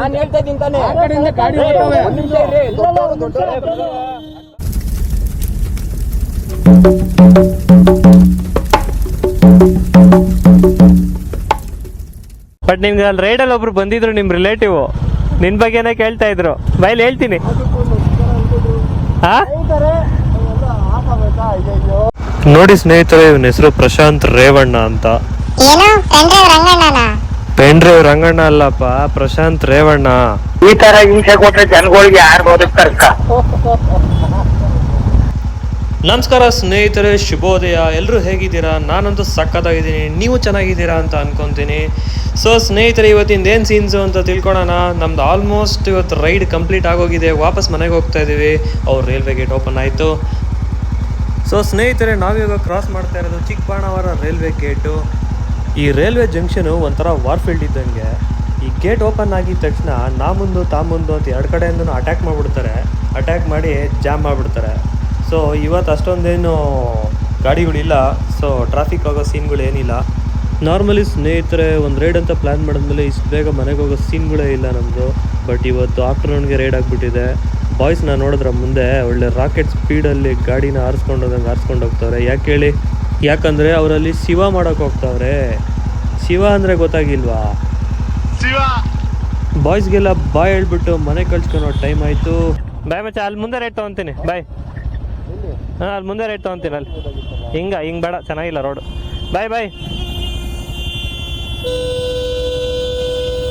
ನಾನು ಹೇಳ್ತಾ ಇದ್ದೀನಿ ತಾನೇ ಆ ಕಡೆಯಿಂದ ಗಾಡಿ ಹೊರಟವೆ. ಒಂದ್ ನಿಮಿಷ ಇರ್ರಿ ದೊಡ್ಡವ್ರು ದೊಡ್ಡವ್ರು ಬಟ್ ನಿಮ್ಗೆ ಅಲ್ಲಿ ರೈಡಲ್ಲಿ ಒಬ್ರು ಬಂದಿದ್ರು ನಿಮ್ ರಿಲೇಟಿವ್ ನಿನ್ ಬಗ್ಗೆನೇ ಕೇಳ್ತಾ ಇದ್ರು. ಬೈಲ್ ಹೇಳ್ತೀನಿ. ಹಾ ನೋಡಿ ಸ್ನೇಹಿತರೆ ಇವನ ಹೆಸರು ಪ್ರಶಾಂತ್ ರೇವಣ್ಣ ಅಂತ. ಏನು? ರಂಗಣ್ಣನ ಪೆಂಡ್ರೇವ್ ರಂಗಣ್ಣ ಅಲ್ಲಪ್ಪ ಪ್ರಶಾಂತ್ ರೇವಣ್ಣ. ಈ ತರ ಹಿಂಸೆ ಕೊಟ್ರೆ ಜನಗಳಿಗೆ ಯಾರು ಬದುಕ್ತಾರಕ್ಕ ನಮಸ್ಕಾರ ಸ್ನೇಹಿತರೆ ಶುಭೋದಯ. ಎಲ್ಲರೂ ಹೇಗಿದ್ದೀರಾ? ನಾನಂತೂ ಸಖತ್ತಾಗಿದ್ದೀನಿ. ನೀವು ಚೆನ್ನಾಗಿದ್ದೀರಾ ಅಂತ ಅನ್ಕೊಂತೀನಿ. ಸೊ ಸ್ನೇಹಿತರೆ ಇವತ್ತಿಂದ ಏನು ಸೀನ್ಸು ಅಂತ ತಿಳ್ಕೊಳೋಣ. ನಮ್ದು ಆಲ್ಮೋಸ್ಟ್ ಇವತ್ತು ರೈಡ್ ಕಂಪ್ಲೀಟ್ ಆಗೋಗಿದೆ. ವಾಪಸ್ ಮನೆಗೆ ಹೋಗ್ತಾ ಇದ್ದೀವಿ ಅವ್ರು ರೈಲ್ವೆ ಗೇಟ್ ಓಪನ್ ಆಯಿತು. ಸೊ ಸ್ನೇಹಿತರೆ ನಾವಿವಾಗ ಕ್ರಾಸ್ ಮಾಡ್ತಾ ಇರೋದು ಚಿಕ್ಕಬಾಣವರ ರೈಲ್ವೆ ಗೇಟು ಈ ರೈಲ್ವೆ ಜಂಕ್ಷನು ಒಂಥರ ವಾರ್ಫೀಲ್ಡ್ ಇದ್ದಂಗೆ. ಈ ಗೇಟ್ ಓಪನ್ ಆಗಿದ ತಕ್ಷಣ ನಾ ಮುಂದು, ತಾ ಮುಂದು ಅಂತ ಎರಡು ಕಡೆಯಿಂದನೂ ಅಟ್ಯಾಕ್ ಮಾಡಿಬಿಡ್ತಾರೆ. ಅಟ್ಯಾಕ್ ಮಾಡಿ ಜಾಮ್ ಮಾಡಿಬಿಡ್ತಾರೆ. ಸೊ ಇವತ್ತು ಅಷ್ಟೊಂದೇನು ಗಾಡಿಗಳಿಲ್ಲ. ಸೊ ಟ್ರಾಫಿಕ್ ಆಗೋ ಸೀನ್ಗಳು ಏನಿಲ್ಲ ನಾರ್ಮಲಿ ಸ್ನೇಹಿತರೆ, ಒಂದು ರೈಡ್ ಅಂತ ಪ್ಲ್ಯಾನ್ ಮಾಡಿದ್ಮೇಲೆ ಇಷ್ಟು ಬೇಗ ಮನೆಗೆ ಹೋಗೋ ಸೀನ್ಗಳೇ ಇಲ್ಲ ನಮ್ಮದು ಬಟ್ ಇವತ್ತು ಆಫ್ಟರ್ನೂನ್ಗೆ ರೈಡ್ ಆಗಿಬಿಟ್ಟಿದೆ. ಬಾಯ್ಸ್ನ ನೋಡಿದ್ರೆ ಮುಂದೆ ಒಳ್ಳೆ ರಾಕೆಟ್ ಸ್ಪೀಡಲ್ಲಿ ಗಾಡಿನ ಆರಿಸ್ಕೊಂಡೋದಂಗೆ ಹೋದಂಗೆ ಹಾರಿಸ್ಕೊಂಡು ಹೋಗ್ತಾರೆ. ಯಾಕೆ ಹೇಳಿ? ಯಾಕಂದರೆ ಅವರಲ್ಲಿ ಶಿವ ಮಾಡೋಕೆ ಹೋಗ್ತಾವ್ರೆ. ಶಿವ ಅಂದ್ರೆ ಗೊತ್ತಾಗಿಲ್ವಾ? ಬಾಯ್ಸ್ಗೆಲ್ಲ ಬಾಯ್ ಹೇಳ್ಬಿಟ್ಟು ಮನೆ ಕಳ್ಸ್ಕೊಳೋ ಟೈಮ್ ಆಯ್ತು. ಬಾಯ್ ಮಚ್ಚ ಅಲ್ಲಿ ಮುಂದೆ ರೇಟ್ ತಗೊಂತೀನಿ. ಬಾಯ್. ಹಾ ಅಲ್ಲಿ ಮುಂದೆ ರೇಟ್ ತೊಗೊತೀನಿ ಅಲ್ಲಿ. ಹಿಂಗ ಹಿಂಗ್ ಬೇಡ ಚೆನ್ನಾಗಿಲ್ಲ ರೋಡ್. ಬಾಯ್ ಬಾಯ್.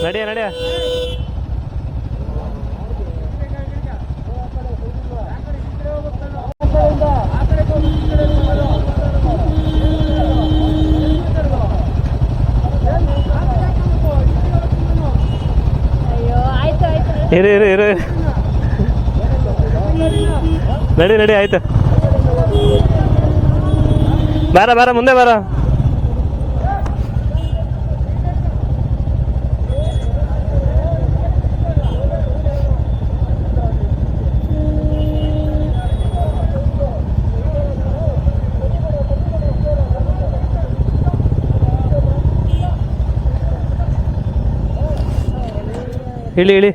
ನಡಿಯ ನಡಿಯ. ಇರು ಇರು ಇರು. ನಡಿ ನಡಿ ಆಯ್ತು. ಬಾರ ಬಾರ ಮುಂದೆ ಬಾರ. ಇಳಿ ಇಳಿ.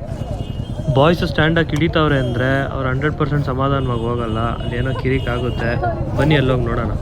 ಬಾಯ್ಸ್ ಸ್ಟ್ಯಾಂಡಾಗಿ ಹಿಡಿತಾವ್ರೆ ಅಂದರೆ ಅವ್ರು ಹಂಡ್ರೆಡ್ ಪರ್ಸೆಂಟ್ ಸಮಾಧಾನವಾಗಿ ಹೋಗಲ್ಲ, ಅಲ್ಲೇನೋ ಕಿರಿಕ್ ಆಗುತ್ತೆ ಬನ್ನಿ ಎಲ್ಲೋಗಿ ನೋಡೋಣ.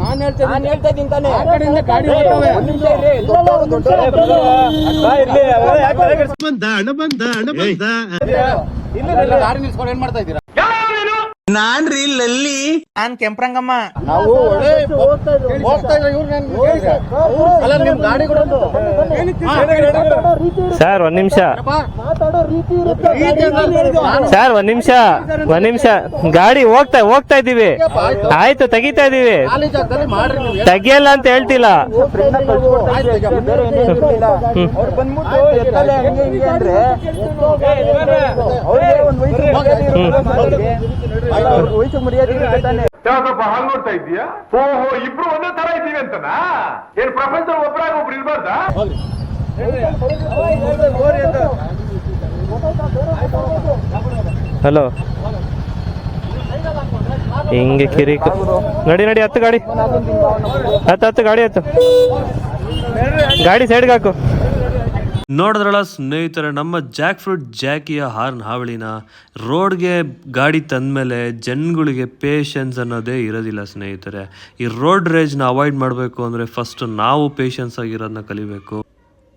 ಬಂದ ನಾನು ಹೇಳ್ತಾ ಇದ್ದೀನಿ ತಾನೇ. ಆ ಕಡೆಯಿಂದ ಗಾಡಿ ನಿಮಿಷ ಇರ್ರಿ ದೊಡ್ಡವ್ರು ದೊಡ್ಡವ್ರು. ಇಲ್ಲೆಲ್ಲ ಗಾಡಿ ನಿಲ್ಸ್ಕೊಂಡು ಏನ್ ಮಾಡ್ತಾ ಇದ್ದೀರಾ? ನಾವು ರೀ ಹೋಗ್ತಾ ಇದ್ರೆ ಇವ್ರು ಅಲ್ಲ ನಿಮ್ ಗಾಡಿ ಕೂಡ ಸರ್ ಒಂದ್ ನಿಮಿಷ. ಸರ್ ಒಂದ್ ನಿಮಿಷ. ಒಂದ್ ನಿಮಿಷ. ಗಾಡಿ ಹೋಗ್ತಾ ಹೋಗ್ತಾ ಇದೀವಿ ಆಯ್ತು ತೆಗಿತಾ ಇದೀವಿ ಖಾಲಿ ಮಾಡ್ರಿ ನೀವು ತೆಗಿಯಲ್ಲ ಅಂತ ಹೇಳ್ತಿಲ್ಲ. ಬೇರೆ ವಯಸ್ಸು ಮರ್ಯಾದೆ ಯಾವ್ದಪ್ಪ ಹಾಲ್ ನೋಡ್ತಾ ಇದೀಯಾ ಓಹೋ ಇಬ್ರು ಒಂದೇ ತರ ಇದ್ದೀವಿ ಅಂತನಾ? ಏನ್ ಪ್ರಪಂಚ ಒಬ್ರಾಗ ಒಬ್ರು ಇರ್ಬಾರ್ದಾ ಹಲೋ ಹಿಂಗೆ ಕಿರಿ ನಡಿ ನಡಿ ಹತ್ತು ಗಾಡಿ. ಹತ್ತು ಹತ್ತು ಗಾಡಿ ಹತ್ತು. ಗಾಡಿ ಸೈಡ್ಗೆ ಹಾಕು. ನೋಡಿದ್ರಲ್ಲ ಸ್ನೇಹಿತರೆ, ನಮ್ಮ ಜಾಕ್ ಫ್ರೂಟ್ ಜಾಕಿಯ ಹಾರ್ನ್ ಹಾವಳಿನ ರೋಡ್ಗೆ ಗಾಡಿ ತಂದಮೇಲೆ ಜನಗಳಿಗೆ ಪೇಷನ್ಸ್ ಅನ್ನೋದೇ ಇರೋದಿಲ್ಲ ಸ್ನೇಹಿತರೆ. ಈ ರೋಡ್ ರೇಜ್ನ ಅವಾಯ್ಡ್ ಮಾಡಬೇಕು ಅಂದರೆ ಫಸ್ಟ್ ನಾವು ಪೇಷನ್ಸ್ ಆಗಿರೋದನ್ನ ಕಲಿಬೇಕು.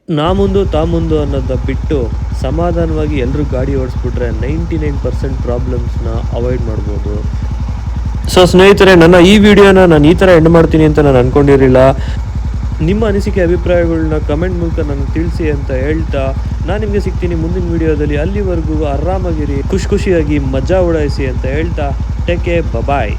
ನಾ ಮುಂದು ತಾ ಮುಂದು ಅನ್ನೋದನ್ನ ಬಿಟ್ಟು ಸಮಾಧಾನವಾಗಿ ಎಲ್ಲರೂ ಗಾಡಿ ಓಡಿಸ್ಬಿಟ್ರೆ ನೈಂಟಿ ನೈನ್ ಪರ್ಸೆಂಟ್ ಪ್ರಾಬ್ಲಮ್ಸ್ನ ಅವಾಯ್ಡ್ ಮಾಡ್ಬೋದು. ಸೊ ಸ್ನೇಹಿತರೆ, ನನ್ನ ಈ ವಿಡಿಯೋನ ನಾನು ಈ ಥರ ಎಂಡ್ ಮಾಡ್ತೀನಿ ಅಂತ ನಾನು ಅನ್ಕೊಂಡಿರಲಿಲ್ಲ. ನಿಮ್ಮ ಅನಿಸಿಕೆ ಅಭಿಪ್ರಾಯಗಳನ್ನ ಕಮೆಂಟ್ ಮೂಲಕ ನನಗೆ ತಿಳಿಸಿ ಅಂತ ಹೇಳ್ತಾ, ನಾನು ನಿಮಗೆ ಸಿಗ್ತೀನಿ ಮುಂದಿನ ವಿಡಿಯೋದಲ್ಲಿ ಅಲ್ಲಿವರೆಗೂ ಆರಾಮಾಗಿರಿ, ಖುಷಿ ಖುಷಿಯಾಗಿ ಮಜಾ ಉಡಾಯಿಸಿ ಅಂತ ಹೇಳ್ತಾ ಟೇಕ್ ಬಬಾಯ್